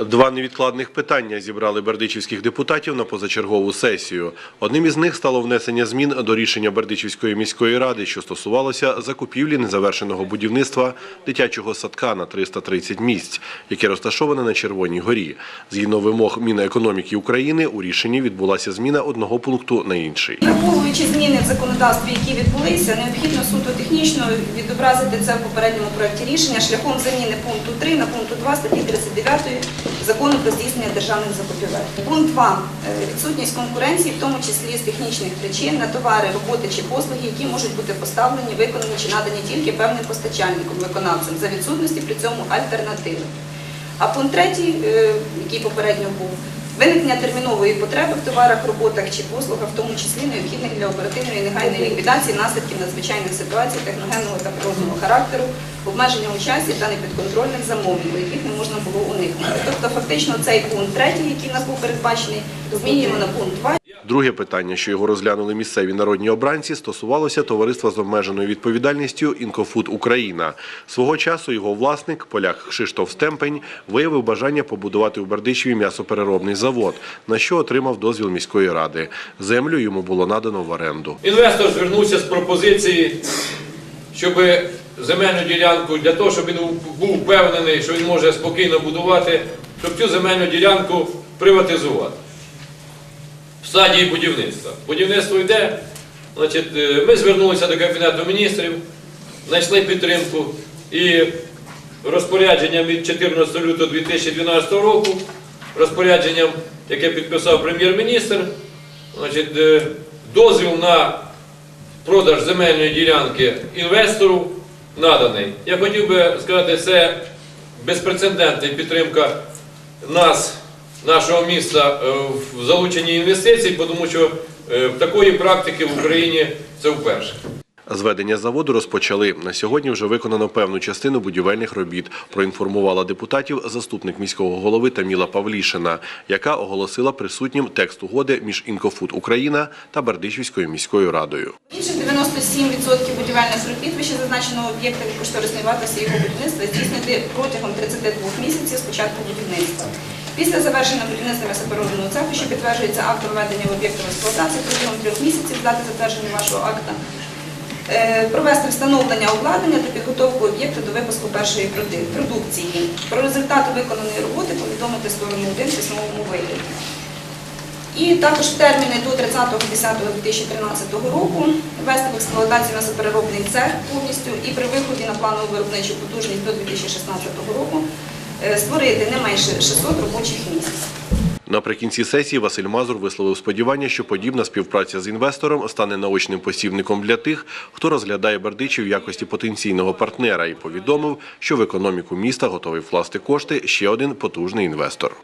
Два невідкладних питання зібрали бердичівських депутатів на позачергову сесію. Одним із них стало внесення змін до рішення Бердичівської міської ради, що стосувалося закупівлі незавершеного будівництва дитячого садка на 330 місць, яке розташоване на Червоній горі. Згідно вимог Мінекономіки України, у рішенні відбулася зміна одного пункту на інший. Враховуючи зміни в законодавстві, які відбулися, необхідно суто технічно відобразити це в попередньому проєкті рішення шляхом заміни пункту 3 на пункту 2 статті 39 закону про здійснення державних закупівель. Пункт 2. Е, Відсутність конкуренції, в тому числі з технічних причин, на товари, роботи чи послуги, які можуть бути поставлені, виконані чи надані тільки певним постачальником, виконавцем, за відсутності при цьому альтернативи. А пункт третій, е, який попередньо був, виникнення термінової потреби в товарах, роботах чи послугах, в тому числі необхідних для оперативної і негайної ліквідації наслідків надзвичайних ситуацій техногенного та природного характеру, обмеження у часі та непідконтрольних замовлень, яких не можна було уникнути. Тобто, фактично, цей пункт третій, який в нас був передбачений, змінюємо на пункт 2. Друге питання, що його розглянули місцеві народні обранці, стосувалося товариства з обмеженою відповідальністю «Інкофуд Україна». Свого часу його власник, поляк Кшиштоф Стемпень, виявив бажання побудувати у Бердичеві м'ясопереробний завод, на що отримав дозвіл міської ради. Землю йому було надано в оренду. Інвестор звернувся з пропозиції, щоб земельну ділянку для того, щоб він був впевнений, що він може спокійно будувати, щоб цю земельну ділянку приватизувати стадії будівництва. Будівництво йде. Е, ми звернулися до Кабінету міністрів, знайшли підтримку і розпорядженням від 14 лютого 2012 року, розпорядженням, яке підписав прем'єр-міністр, е, дозвіл на продаж земельної ділянки інвестору наданий. Я хотів би сказати, це безпрецедентна підтримка нас, нашого міста е, в залученні інвестицій, тому що е, такої практики в Україні це вперше. Зведення заводу розпочали. На сьогодні вже виконано певну частину будівельних робіт, проінформувала депутатів заступник міського голови Таміла Павлішина, яка оголосила присутнім текст угоди між «Інкофуд Україна та Бердичівською міською радою. Інших 97% будівельних робіт вище зазначеного об'єкта від кошторисної вартості його будівництва здійснити протягом 32 місяців з початку будівництва. Після завершення будівництва м'ясопереробного цеху, що підтверджується актом введення в об'єкту в експлуатацію протягом трьох місяців дати затвердження вашого акта, е, провести встановлення обладнання та підготовку об'єкту до випуску першої продукції. Про результати виконаної роботи повідомити сторону 1 в письмовому вигляді. І також в терміни до 30.10.2013 року ввести в експлуатацію м'ясопереробний цех повністю і при виході на планову виробничу потужність до 2016 року створити не менше 600 робочих місць. Наприкінці сесії Василь Мазур висловив сподівання, що подібна співпраця з інвестором стане наочним посібником для тих, хто розглядає Бердичів в якості потенційного партнера, і повідомив, що в економіку міста готовий вкласти кошти ще один потужний інвестор.